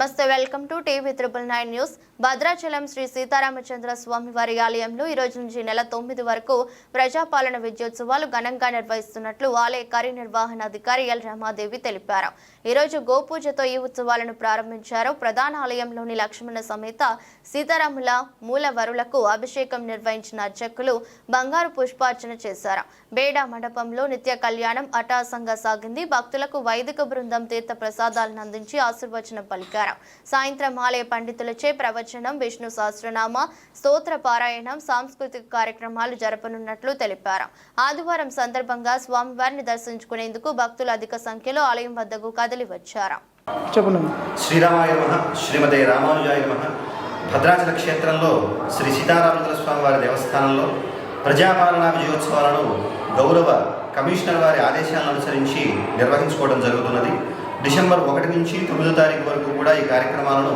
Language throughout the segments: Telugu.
నమస్తే welcome to TV triple nine news. Bhadrachalam Shri Sitaramachandra Swami వారి ఆలయంలో ఈ రోజు నుంచి నెల తొమ్మిది వరకు ప్రజాపాలన విద్యోత్సవాలు ఘనంగా నిర్వహిస్తున్నట్లు ఆలయ కార్యనిర్వహణాధికారి ఎల్ రమాదేవి తెలిపారు. ఈ రోజు గోపూజతో ఈ ఉత్సవాలను ప్రారంభించారు. ప్రధాన ఆలయంలోని లక్ష్మణ సమేత సీతారాముల మూల వరులకు అభిషేకం నిర్వహించిన అర్చకులు బంగారు పుష్పార్చన చేశారు. బేడా మండపంలో నిత్య కళ్యాణం అటాసంగా సాగింది. భక్తులకు వైదిక బృందం తీర్థ ప్రసాదాలను అందించి ఆశీర్వచనం పలికారు. సాయంత్రం ఆలయ పండితులచే ప్రవచనం విష్ణు సహస్రనామ స్తోత్ర పారాయణం సాంస్కృతిక కార్యక్రమాలు జరపనున్నట్లు తెలిపారు. ఆదివారం సందర్భంగా స్వామివారిని దర్శించుకునేందుకు భక్తులు అధిక సంఖ్యలో ఆలయం వద్దకు కదిలి వచ్చారు చెప్పండి శ్రీరామాయ నమ శ్రీమతే రామానుజాయ నమ. భద్రాచల క్షేత్రంలో శ్రీ సీతారామచంద్ర స్వామి వారి దేవస్థానంలో ప్రజాపాలనా విజయోత్సవాలను గౌరవ కమిషనర్ వారి ఆదేశాలను అనుసరించి నిర్వహించుకోవడం జరుగుతున్నది. డిసెంబర్ ఒకటి నుంచి తొమ్మిదో తారీఖు వరకు కూడా ఈ కార్యక్రమాలను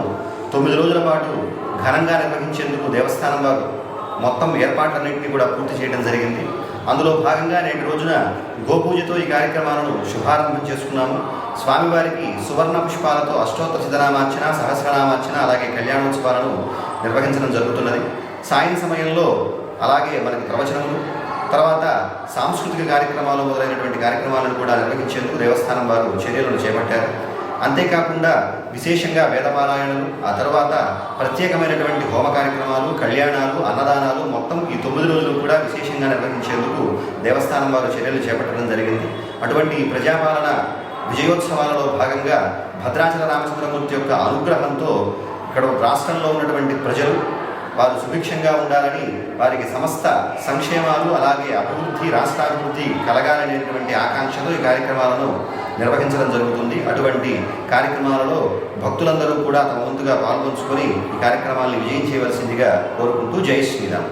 తొమ్మిది రోజుల పాటు ఘనంగా నిర్వహించేందుకు దేవస్థానం వారు మొత్తం ఏర్పాట్లన్నింటినీ కూడా పూర్తి చేయడం జరిగింది. అందులో భాగంగా నేటి రోజున గోపూజతో ఈ కార్యక్రమాలను శుభారంభం చేసుకున్నాము. స్వామివారికి సువర్ణ పుష్పాలతో అష్టోత్తర సిద్ధనామార్చన సహస్రనామార్చన అలాగే కళ్యాణోత్సవాలను నిర్వహించడం జరుగుతున్నది. సాయం సమయంలో అలాగే మనకి ప్రవచనములు తర్వాత సాంస్కృతిక కార్యక్రమాలు మొదలైనటువంటి కార్యక్రమాలను కూడా నిర్వహించేందుకు దేవస్థానం వారు చర్యలను చేపట్టారు. అంతేకాకుండా విశేషంగా వేదపారాయణలు ఆ తర్వాత ప్రత్యేకమైనటువంటి హోమ కార్యక్రమాలు కళ్యాణాలు అన్నదానాలు మొత్తం ఈ తొమ్మిది రోజులు కూడా విశేషంగా నిర్వహించేందుకు దేవస్థానం వారు చర్యలు చేపట్టడం జరిగింది. అటువంటి ప్రజాపాలన విజయోత్సవాలలో భాగంగా భద్రాచల రామచంద్రమూర్తి యొక్క అనుగ్రహంతో ఇక్కడ రాష్ట్రంలో ఉన్నటువంటి ప్రజలు వారు సుభిక్షంగా ఉండాలని వారికి సమస్త సంక్షేమాలు అలాగే అభివృద్ధి రాష్ట్రాభివృద్ధి కలగాలనేటువంటి ఆకాంక్షతో ఈ కార్యక్రమాలను నిర్వహించడం జరుగుతుంది. అటువంటి కార్యక్రమాలలో భక్తులందరూ కూడా తమ వంతుగా పాల్గొంచుకొని ఈ కార్యక్రమాలను విజయం చేయవలసిందిగా కోరుకుంటూ జై శ్రీరామ్.